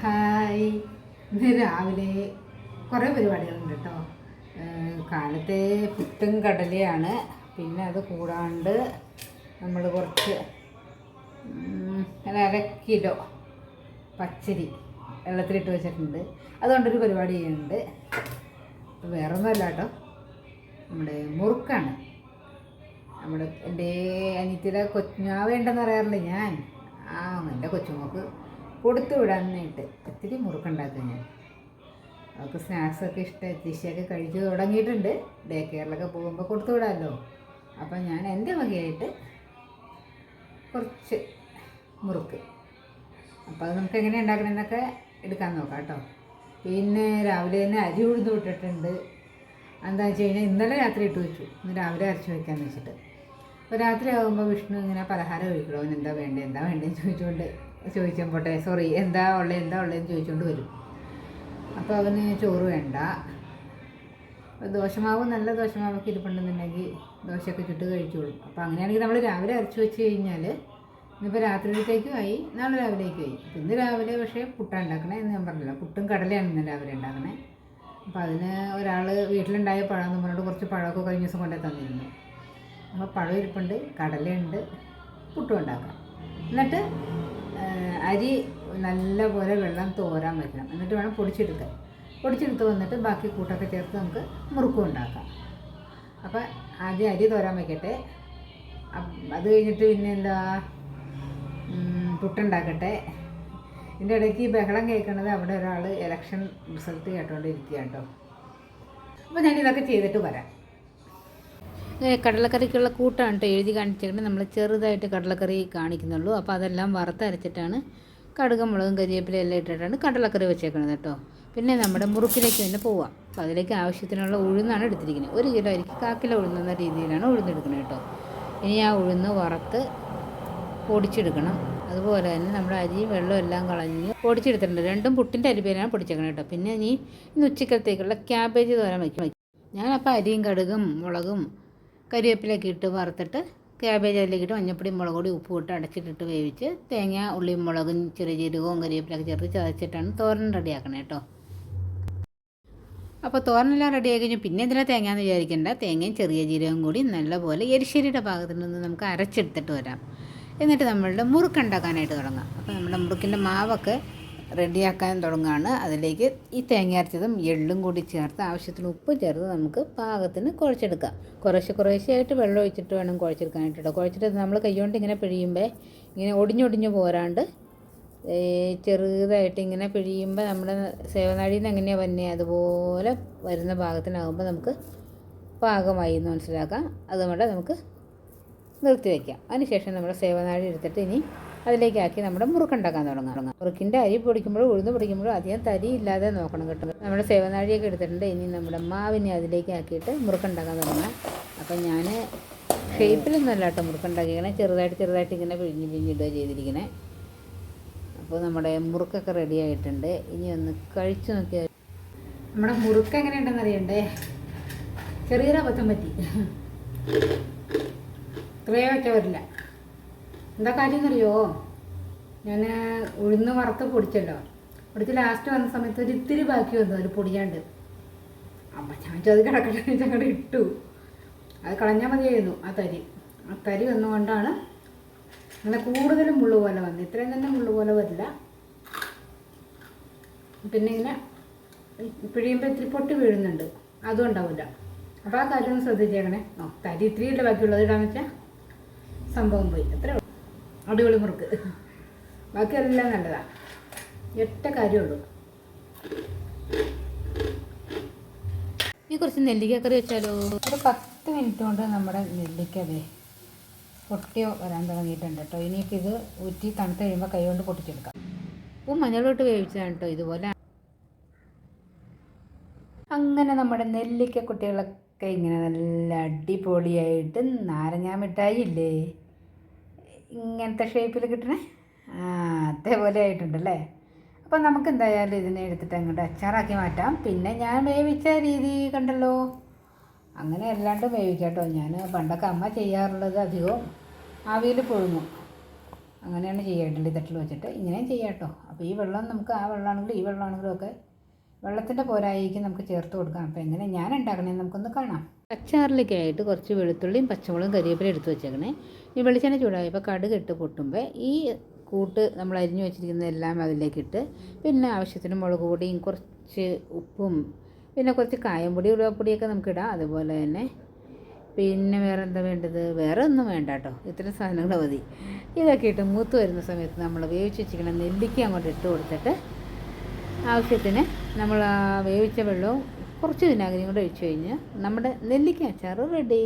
Hi. ഇന്ന് രാവിലെ കുറേ പരിപാടികളുണ്ട് കേട്ടോ. കാലത്തെ പുട്ടും കടലയാണ്. പിന്നെ അത് കൂടാണ്ട് നമ്മൾ കുറച്ച് അര കിലോ പച്ചരി വെള്ളത്തിലിട്ട് വെച്ചിട്ടുണ്ട്. അതുകൊണ്ടൊരു പരിപാടി ചെയ്യുന്നുണ്ട്. വേറെ ഒന്നുമല്ല കേട്ടോ. നമ്മുടെ മുറുക്കാണ്. നമ്മുടെ എന്റെ അനിയത്തിയുടെ കൊച്ചുമാവേണ്ടെന്ന് പറയാറില്ല ഞാൻ. ആ എന്റെ കൊച്ചുമോക്ക് കൊടുത്തു വിടാനായിട്ട്. ഒത്തിരി മുറുക്കുണ്ടാക്കും ഞാൻ. അവൾക്ക് സ്നാക്സൊക്കെ ഇഷ്ടം എത്തിശയൊക്കെ കഴിച്ച് തുടങ്ങിയിട്ടുണ്ട്. ഡേ കെയറിലൊക്കെ പോകുമ്പോൾ കൊടുത്തു വിടാമല്ലോ അപ്പം ഞാൻ എന്റെ വകയായിട്ട് കുറച്ച് മുറുക്ക്. അപ്പോൾ അത് നമുക്ക് എങ്ങനെ ഉണ്ടാക്കണമെന്നൊക്കെ എടുക്കാൻ നോക്കാം കേട്ടോ. പിന്നെ രാവിലെ തന്നെ അരി ഉഴുന്ന് വിട്ടിട്ടുണ്ട് എന്താ വെച്ച് കഴിഞ്ഞാൽ ഇന്നലെ രാത്രി ഇട്ട് വെച്ചു. ഇന്ന് രാവിലെ അരച്ച് വെക്കാമെന്ന് വെച്ചിട്ട്. അപ്പോൾ രാത്രി ആകുമ്പോൾ വിഷ്ണു ഇങ്ങനെ പലഹാരം കഴിക്കണോ അവനെന്താ വേണ്ടത് എന്താ വേണ്ടതെന്ന് ചോദിച്ചുകൊണ്ട് ചോദിച്ചാൽ പോട്ടെ. സോറി എന്താ ഉള്ളത് എന്താ ഉള്ളതെന്ന് ചോദിച്ചുകൊണ്ട് വരും. അപ്പോൾ അവന് ചോറ് വേണ്ട. ദോശമാവ് നല്ല ദോശമാവൊക്കെ ഇരിപ്പുണ്ടെന്നുണ്ടെങ്കിൽ ദോശയൊക്കെ ചുട്ട് കഴിച്ചോളും. അപ്പോൾ അങ്ങനെയാണെങ്കിൽ നമ്മൾ രാവിലെ അരച്ച് വെച്ച് കഴിഞ്ഞാൽ ഇന്നിപ്പോൾ രാത്രിയിലത്തേക്കും ആയി നാളെ രാവിലേക്കും ആയി. ഇന്ന് രാവിലെ പക്ഷേ പുട്ടാണ് ഉണ്ടാക്കണേ എന്ന് ഞാൻ പറഞ്ഞില്ല. പുട്ടും കടലയാണ് ഇന്ന് രാവിലെ ഉണ്ടാക്കണേ. അപ്പോൾ അതിന് ഒരാൾ വീട്ടിലുണ്ടായ പഴം പറഞ്ഞിട്ട് കുറച്ച് പഴമൊക്കെ കഴിഞ്ഞ ദിവസം കൊണ്ടേ തന്നിരുന്നു. അപ്പോൾ പഴം ഇരിപ്പുണ്ട് കടലയുണ്ട് പുട്ടും ഉണ്ടാക്കാം. എന്നിട്ട് അരി നല്ലപോലെ വെള്ളം തോരാൻ വെക്കണം. എന്നിട്ട് വേണം പൊടിച്ചെടുക്കാൻ. പൊടിച്ചെടുത്ത് വന്നിട്ട് ബാക്കി കൂട്ടൊക്കെ ചേർത്ത് നമുക്ക് മുറുക്കും ഉണ്ടാക്കാം. അപ്പം ആദ്യം അരി തോരാൻ വയ്ക്കട്ടെ അത് കഴിഞ്ഞിട്ട് പിന്നെ എന്താ? പുട്ടുണ്ടാക്കട്ടെ. ഇതിന്റെ ഇടയ്ക്ക് ഈ ബഹളം കേൾക്കണത് അവിടെ ഒരാൾ ഇലക്ഷൻ റിസൾട്ട് കേട്ടോണ്ടിരിക്കുക കേട്ടോ അപ്പോൾ ഞാൻ ഇതൊക്കെ ചെയ്തിട്ട് വരാം. കടലക്കറിക്കുള്ള കൂട്ടാണ് കേട്ടോ എഴുതി കാണിച്ചേക്കുന്നത് നമ്മൾ ചെറുതായിട്ട് കടലക്കറി കാണിക്കുന്നുള്ളൂ. അപ്പോൾ അതെല്ലാം വറുത്തരച്ചിട്ടാണ് കടുകും മുളകും കരിവേപ്പിലയും എല്ലാം ഇട്ടിട്ടാണ് കടലക്കറി വെച്ചേക്കുന്നത് കേട്ടോ പിന്നെ നമ്മുടെ മുറുക്കിലേക്ക് തന്നെ പോവാം. അപ്പോൾ അതിലേക്ക് ആവശ്യത്തിനുള്ള ഉഴുന്നാണ് എടുത്തിരിക്കുന്നത്. ഒരു കിലോ അരിക്ക് കാക്കിലോ ഉഴുന്നെന്ന രീതിയിലാണ് ഉഴുന്നെടുക്കുന്നത് കേട്ടോ ഇനി ആ ഉഴുന്ന് വറുത്ത് പൊടിച്ചെടുക്കണം. അതുപോലെ തന്നെ നമ്മുടെ അരി വെള്ളം എല്ലാം കളഞ്ഞ് പൊടിച്ചെടുത്തിട്ടുണ്ട്. രണ്ടും പുട്ടിന്റെ അരിപ്പേരാണ് പൊടിച്ചേക്കണം കേട്ടോ പിന്നെ ഇനി ഇന്ന് ഉച്ചക്കലത്തേക്കുള്ള ക്യാബേജ് തോരാൻ വയ്ക്കും ഞാനപ്പോൾ അരിയും കടുകും മുളകും കരിവേപ്പിലൊക്കെ ഇട്ട് വറുത്തിട്ട് ക്യാബേജ് അതിലേക്ക് ഇട്ട് മഞ്ഞപ്പൊടി മുളക് പൊടി ഉപ്പ് ഇട്ട് അടച്ചിട്ടിട്ട് വേവിച്ച് തേങ്ങ ഉള്ളിയും മുളകും ചെറിയ ജീരകവും കരിവേപ്പിലൊക്കെ ചേർത്ത് ചതച്ചിട്ടാണ് തോരൻ റെഡിയാക്കണേ കേട്ടോ അപ്പോൾ തോരനെല്ലാം റെഡിയായി കഴിഞ്ഞു. പിന്നെ എന്തിനാ തേങ്ങ എന്ന് വിചാരിക്കേണ്ട. തേങ്ങയും ചെറിയ ജീരകവും കൂടി നല്ലപോലെ എരിശ്ശേരിയുടെ ഭാഗത്തു നിന്ന് നമുക്ക് അരച്ചെടുത്തിട്ട് വരാം. എന്നിട്ട് നമ്മളുടെ മുറുക്കുണ്ടാക്കാനായിട്ട് തുടങ്ങാം. അപ്പോൾ നമ്മുടെ മുറുക്കിന്റെ മാവൊക്കെ റെഡിയാക്കാൻ തുടങ്ങുകയാണ്. അതിലേക്ക് ഈ തേങ്ങ അരച്ചതും എള്ളും കൂടി ചേർത്ത് ആവശ്യത്തിന് ഉപ്പ് ചേർത്ത് നമുക്ക് പാകത്തിന് കുഴച്ചെടുക്കാം. കുറേശ്ശെ കുറേശ്ശെയായിട്ട് വെള്ളം ഒഴിച്ചിട്ട് വേണം കുഴച്ചെടുക്കാനായിട്ട് കേട്ടോ കുഴച്ചിട്ട് നമ്മൾ കൈകൊണ്ട് ഇങ്ങനെ പിഴിയുമ്പോൾ ഇങ്ങനെ ഒടിഞ്ഞൊടിഞ്ഞ് പോരാണ്ട് ചെറുതായിട്ട് ഇങ്ങനെ പിഴിയുമ്പോൾ നമ്മുടെ സേവനാഴിയിൽ നിന്ന് എങ്ങനെയാണ് വന്നെ അതുപോലെ വരുന്ന പാകത്തിനാകുമ്പോൾ നമുക്ക് പാകമായി എന്ന് മനസ്സിലാക്കാം. അതുകൊണ്ട് നമുക്ക് നിർത്തി വയ്ക്കാം അതിനുശേഷം നമ്മുടെ സേവനാടി എടുത്തിട്ട് ഇനി അതിലേക്കാക്കി നമ്മുടെ മുറുക്കുണ്ടാക്കാൻ തുടങ്ങാം. മുറുക്കിന്റെ അരി പൊടിക്കുമ്പോഴും ഉഴുന്ന് പൊടിക്കുമ്പോഴും അധികം തരി ഇല്ലാതെ നോക്കണം കേട്ടോ. നമ്മുടെ സേവനാഴിയൊക്കെ എടുത്തിട്ടുണ്ട്. ഇനി നമ്മുടെ മാവിനെ അതിലേക്ക് ആക്കിയിട്ട് മുറുക്കുണ്ടാക്കാൻ തുടങ്ങാം. അപ്പം ഞാൻ ഷേപ്പിലൊന്നും അല്ല കേട്ടോ മുറുക്കുണ്ടാക്കിക്കണേ ചെറുതായിട്ട് ചെറുതായിട്ട് ഇങ്ങനെ പിഴിഞ്ഞ് പിഴിഞ്ഞിടുക ചെയ്തിരിക്കണേ. അപ്പോൾ നമ്മുടെ മുറുക്കൊക്കെ റെഡി ആയിട്ടുണ്ട്. ഇനി ഒന്ന് കഴിച്ചു നോക്കിയാൽ നമ്മുടെ മുറുക്ക് എങ്ങനെയുണ്ടെന്ന് അറിയണ്ടേ? ചെറിയൊരു അബദ്ധം പറ്റി. ഇത്രയോ ഒറ്റ വരില്ല. എന്താ കാര്യം എന്നറിയോ ഞാൻ ഉഴുന്ന് വറുത്ത് പൊടിച്ചല്ലോ. പൊടിച്ച് ലാസ്റ്റ് വന്ന സമയത്ത് ഒരു ഇത്തിരി ബാക്കി വന്നു അതിൽ പൊടിയാണ്ട്. അപ്പം ഞാൻ അത് കിടക്കട്ടെ അങ്ങോട്ട് ഇട്ടു. അത് കളഞ്ഞാൽ മതിയായിരുന്നു ആ തരി. ആ തരി വന്നുകൊണ്ടാണ് അങ്ങനെ കൂടുതലും മുള്ളു പോലെ വന്നത്. ഇത്രയും തന്നെ മുള്ളു പോലെ വരില്ല. പിന്നെ ഇങ്ങനെ പിഴിയുമ്പോൾ ഇത്തിരി പൊട്ടി വീഴുന്നുണ്ട്. അതും ഉണ്ടാവില്ല അപ്പോൾ ആ കാര്യം ഒന്ന് ശ്രദ്ധിച്ചേക്കണേ. ഓ തരി ഇത്തിരിയല്ലേ ബാക്കിയുള്ളത് ഇടാന്ന് വെച്ചാൽ സംഭവം പോയി. അത്രേ അടിപൊളി മുറുക്ക്. ബാക്കിയെല്ലാം നല്ലതാണ് ഒറ്റ കാര്യമുള്ളൂ. ഇനി കുറച്ച് നെല്ലിക്ക കറി വെച്ചാലോ? ഒരു പത്ത് മിനിറ്റ് കൊണ്ട് നമ്മുടെ നെല്ലിക്കതേ പൊട്ടിയോ വരാൻ തുടങ്ങിയിട്ടുണ്ട് കേട്ടോ. ഇനിയിപ്പോൾ ഇത് ഊറ്റി തണുത്ത് കഴിയുമ്പോൾ കൈ കൊണ്ട് പൊട്ടിച്ചെടുക്കാം. ഉപ്പും മഞ്ഞളോട്ട് വേവിച്ചതാണ് കേട്ടോ ഇതുപോലെ. അങ്ങനെ നമ്മുടെ നെല്ലിക്ക കുട്ടികളൊക്കെ ഇങ്ങനെ നല്ല അടിപൊളിയായിട്ട് നാരങ്ങാ മിഠായി ഇല്ലേ? ഇങ്ങനത്തെ ഷേപ്പിൽ കിട്ടണേ? അതേപോലെ ആയിട്ടുണ്ടല്ലേ? അപ്പോൾ നമുക്ക് എന്തായാലും ഇതിനെ എടുത്തിട്ട് അങ്ങോട്ട് അച്ചാറാക്കി മാറ്റാം. പിന്നെ ഞാൻ വേവിച്ച രീതി കണ്ടല്ലോ? അങ്ങനെ അല്ലാണ്ട് വേവിക്കാട്ടോ. ഞാൻ പണ്ടൊക്കെ അമ്മ ചെയ്യാറുള്ളത് അധികവും ആവിയിൽ പുഴുങ്ങും. അങ്ങനെയാണ് ചെയ്യേണ്ടത് തട്ടിൽ വെച്ചിട്ട് ഇങ്ങനെയും ചെയ്യാട്ടോ. അപ്പോൾ ഈ വെള്ളം നമുക്ക് ആ വെള്ളമാണെങ്കിലും ഈ വെള്ളമാണെങ്കിലും ഒക്കെ വെള്ളത്തിന്റെ പോരായിക്ക് നമുക്ക് ചേർത്ത് കൊടുക്കാം. അപ്പോൾ എങ്ങനെ ഞാൻ ഉണ്ടാക്കണേന്ന് നമുക്കൊന്ന് കാണാം. അച്ചാറിലേക്കായിട്ട് കുറച്ച് വെളുത്തുള്ളിയും പച്ചമുളകും കരിവേപ്പില എടുത്ത് വെച്ചേക്കണേ. ഈ വെളിച്ചെണ്ണ ചൂടായപ്പോൾ കടുക് ഇട്ട് പൊട്ടുമ്പോൾ ഈ കൂട്ട് നമ്മൾ അരിഞ്ഞു വെച്ചിരിക്കുന്നതെല്ലാം അതിലേക്ക് ഇട്ട് പിന്നെ ആവശ്യത്തിന് മുളക് പൊടിയും കുറച്ച് ഉപ്പും പിന്നെ കുറച്ച് കായം പൊടി ഉരുവപ്പൊടിയൊക്കെ നമുക്ക് ഇടാം. അതുപോലെ തന്നെ പിന്നെ വേറെ എന്താ വേണ്ടത്? വേറെ ഒന്നും വേണ്ട കേട്ടോ. ഇത്രയും സാധനങ്ങൾ മതി. ഇതൊക്കെ ഇട്ട് മൂത്ത് വരുന്ന സമയത്ത് നമ്മൾ വേവിച്ച് വെച്ചിരിക്കുന്ന നെല്ലിക്ക അങ്ങോട്ട് ഇട്ട് കൊടുത്തിട്ട് ആവശ്യത്തിന് നമ്മൾ ആ വേവിച്ച വെള്ളവും കുറച്ച് വിനാഗിരിയും കൂടെ ഒഴിച്ച് കഴിഞ്ഞാൽ നമ്മുടെ നെല്ലിക്ക അച്ചാർ റെഡി